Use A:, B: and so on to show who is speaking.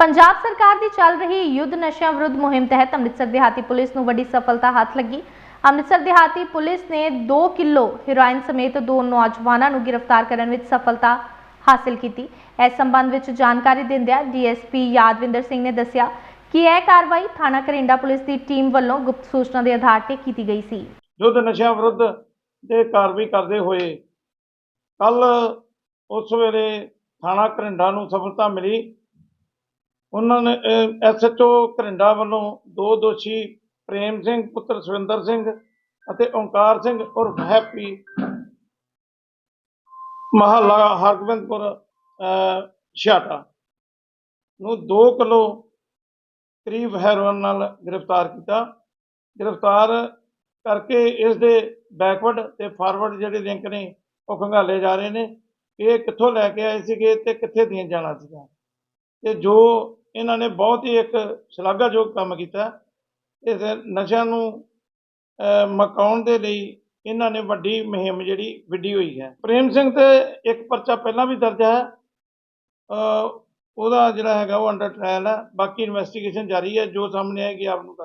A: ਪੰਜਾਬ ਸਰਕਾਰ ਦੀ ਚੱਲ ਰਹੀ ਯੁੱਧ ਨਸ਼ਿਆਂ ਵਿਰੁੱਧ ਮੁਹਿੰਮ ਤਹਿਤ ਅੰਮ੍ਰਿਤਸਰ ਦਿਹਾਤੀ ਪੁਲਿਸ ਨੂੰ ਵੱਡੀ ਸਫਲਤਾ ਹੱਥ ਲੱਗੀ। ਅੰਮ੍ਰਿਤਸਰ ਦਿਹਾਤੀ ਪੁਲਿਸ ਨੇ 2 ਕਿਲੋ ਹੈਰੋਇਨ ਸਮੇਤ ਦੋ ਨੌਜਵਾਨਾਂ ਨੂੰ ਗ੍ਰਿਫਤਾਰ ਕਰਨ ਵਿੱਚ ਸਫਲਤਾ ਹਾਸਲ ਕੀਤੀ। ਇਸ ਸੰਬੰਧ ਵਿੱਚ ਜਾਣਕਾਰੀ ਦਿੰਦਿਆਂ ਡੀਐਸਪੀ ਯਾਦਵਿੰਦਰ ਸਿੰਘ ਨੇ ਦੱਸਿਆ ਕਿ ਇਹ ਕਾਰਵਾਈ ਥਾਣਾ ਕਰਿੰਡਾ ਪੁਲਿਸ ਦੀ ਟੀਮ ਵੱਲੋਂ ਗੁਪਤ ਸੂਚਨਾ ਦੇ ਆਧਾਰ ਤੇ ਕੀਤੀ ਗਈ ਸੀ।
B: ਯੁੱਧ ਨਸ਼ਿਆਂ ਵਿਰੁੱਧ ਦੇ ਕਾਰਵਾਈ ਕਰਦੇ ਹੋਏ ਕੱਲ ਉਸ ਵੇਲੇ ਥਾਣਾ ਘਰਿੰਡਾ ਨੂੰ ਸਫਲਤਾ ਮਿਲੀ। ਉਹਨਾਂ ਨੇ ਐਸਐਚਓ ਘਰਿੰਡਾ ਵੱਲੋਂ ਦੋ ਦੋਸ਼ੀ ਪ੍ਰੇਮ ਸਿੰਘ ਪੁੱਤਰ ਸੁਰਿੰਦਰ ਸਿੰਘ ਅਤੇ ਓਂਕਾਰ ਸਿੰਘ ਉਰਫ ਹੈਪੀ ਮਹੱਲਾ ਹਰਗੋਬਿੰਦਪੁਰ ਅਹ, ਛਿਆਟਾ ਨੂੰ 2 ਕਿਲੋ ਕਰੀਬ ਹੈਰੋਇਨ ਨਾਲ ਗ੍ਰਿਫਤਾਰ ਕੀਤਾ। ਗ੍ਰਿਫਤਾਰ ਕਰਕੇ ਇਸ ਦੇ ਬੈਕਵਰਡ ਤੇ ਫਾਰਵਰਡ ਜਿਹੜੇ ਲਿੰਕ ਨੇ ਉਹ ਖੰਗਾਲੇ ਜਾ ਰਹੇ ਨੇ। ਇਹ ਕਿੱਥੋਂ ਲੈ ਕੇ ਆਏ ਸੀਗੇ ਤੇ ਕਿੱਥੇ ਦੀਆਂ ਜਾਣਾ ਸੀਗਾ ਤੇ ਜੋ ਇਹਨਾਂ ਨੇ ਬਹੁਤ ਹੀ ਇੱਕ ਸ਼ਲਾਘਾਯੋਗ ਕੰਮ ਕੀਤਾ, ਇਸ ਨਸ਼ਿਆਂ ਨੂੰ ਮਕਾਉਣ ਦੇ ਲਈ ਇਹਨਾਂ ਨੇ ਵੱਡੀ ਮੁਹਿੰਮ ਜਿਹੜੀ ਵਿੱਢੀ ਹੋਈ ਹੈ। ਪ੍ਰੇਮ ਸਿੰਘ ਤੇ ਇੱਕ ਪਰਚਾ ਪਹਿਲਾਂ ਵੀ ਦਰਜ ਹੈ। ਉਹਦਾ ਜਿਹੜਾ ਹੈਗਾ ਉਹ ਅੰਡਰ ਟ੍ਰਾਇਲ ਹੈ। ਬਾਕੀ ਇਨਵੈਸਟੀਗੇਸ਼ਨ ਜਾਰੀ ਹੈ। ਜੋ ਸਾਹਮਣੇ ਆਏਗੀ ਆਪ ਨੂੰ ਦੱਸ